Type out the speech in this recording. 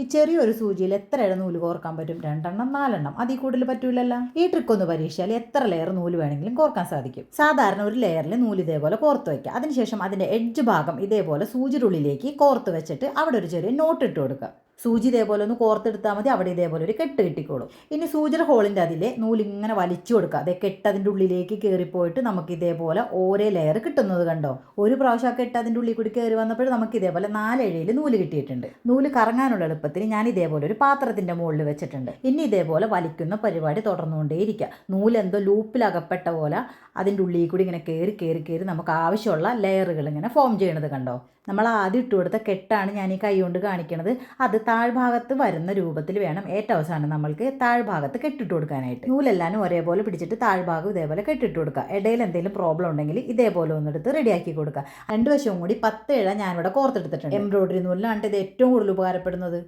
ഈ ചെറിയൊരു സൂചിയിൽ എത്ര ഇട നൂൽ കോർക്കാൻ പറ്റും? രണ്ടെണ്ണം നാലെണ്ണം. അതിൽ കൂടുതൽ പറ്റൂലല്ലോ. ഈ ട്രിക്ക് ഒന്ന് പരീക്ഷിച്ചാൽ എത്ര ലെയർ നൂൽ വേണമെങ്കിലും കോർക്കാൻ സാധിക്കും. സാധാരണ ഒരു ലെയറിൽ നൂൽ ഇതേപോലെ കോർത്ത് വയ്ക്കുക. അതിനുശേഷം അതിന്റെ എഡ്ജ് ഭാഗം ഇതേപോലെ സൂചിരുള്ളിലേക്ക് കോർത്ത് വെച്ചിട്ട് അവിടെ ഒരു ചെറിയ നോട്ട് ഇട്ട് കൊടുക്കുക. സൂചി ഇതേപോലെ ഒന്ന് കോർത്തെടുത്താൽ മതി അവിടെ ഇതേപോലെ ഒരു കെട്ട് കിട്ടിക്കോളും. ഇനി സൂചിയുടെ ഹോളിന്റെ അതിലെ നൂലിങ്ങനെ വലിച്ചു കൊടുക്കുക. അതേ കെട്ട് അതിന്റെ ഉള്ളിലേക്ക് കയറിപ്പോയിട്ട് നമുക്ക് ഇതേപോലെ ഓരോ ലെയർ കിട്ടുന്നത് കണ്ടോ? ഒരു പ്രാവശ്യം ആ കെട്ട് അതിന്റെ ഉള്ളിൽ കൂടി കയറി വന്നപ്പോൾ നമുക്ക് ഇതേപോലെ നാലഴയിൽ നൂൽ കിട്ടിയിട്ടുണ്ട്. നൂൽ കറങ്ങാനുള്ള എളുപ്പത്തിന് ഞാൻ ഇതേപോലെ ഒരു പാത്രത്തിന്റെ മുകളിൽ വെച്ചിട്ടുണ്ട്. ഇനി ഇതേപോലെ വലിക്കുന്ന പരിപാടി തുടർന്നുകൊണ്ടേയിരിക്കുക. നൂൽ എന്തോ ലൂപ്പിലകപ്പെട്ട പോലെ അതിന്റെ ഉള്ളിൽ കൂടി ഇങ്ങനെ കയറി കയറി കയറി നമുക്ക് ആവശ്യമുള്ള ലെയറുകൾ ഇങ്ങനെ ഫോം ചെയ്യണത് കണ്ടോ? നമ്മൾ ആദ്യം ഇട്ട് കൊടുത്ത കെട്ടാണ് ഞാൻ ഈ കൈ കൊണ്ട് കാണിക്കുന്നത് അത് താഴ്ഭാഗത്ത് വരുന്ന രൂപത്തിൽ വേണം ഏറ്റവും അവസാനം നമ്മൾക്ക് താഴ്ഭാഗത്ത് കെട്ടിട്ട് കൊടുക്കാനായിട്ട്. നൂലെല്ലാം ഒരേപോലെ പിടിച്ചിട്ട് താഴ്ഭാഗം ഇതേപോലെ കെട്ടിട്ട് കൊടുക്കുക. ഇടയിൽ എന്തെങ്കിലും പ്രോബ്ലം ഉണ്ടെങ്കിൽ ഇതേപോലെ ഒന്നെടുത്ത് റെഡിയാക്കി കൊടുക്കുക. രണ്ട് വശവും കൂടി പത്ത് ഇഴ ഞാനിവിടെ കോർത്തെടുത്തിട്ടുണ്ട്. എംബ്രോയിഡറി നൂലിനാണ് ഇത് ഏറ്റവും കൂടുതൽ ഉപകാരപ്പെടുന്നത്.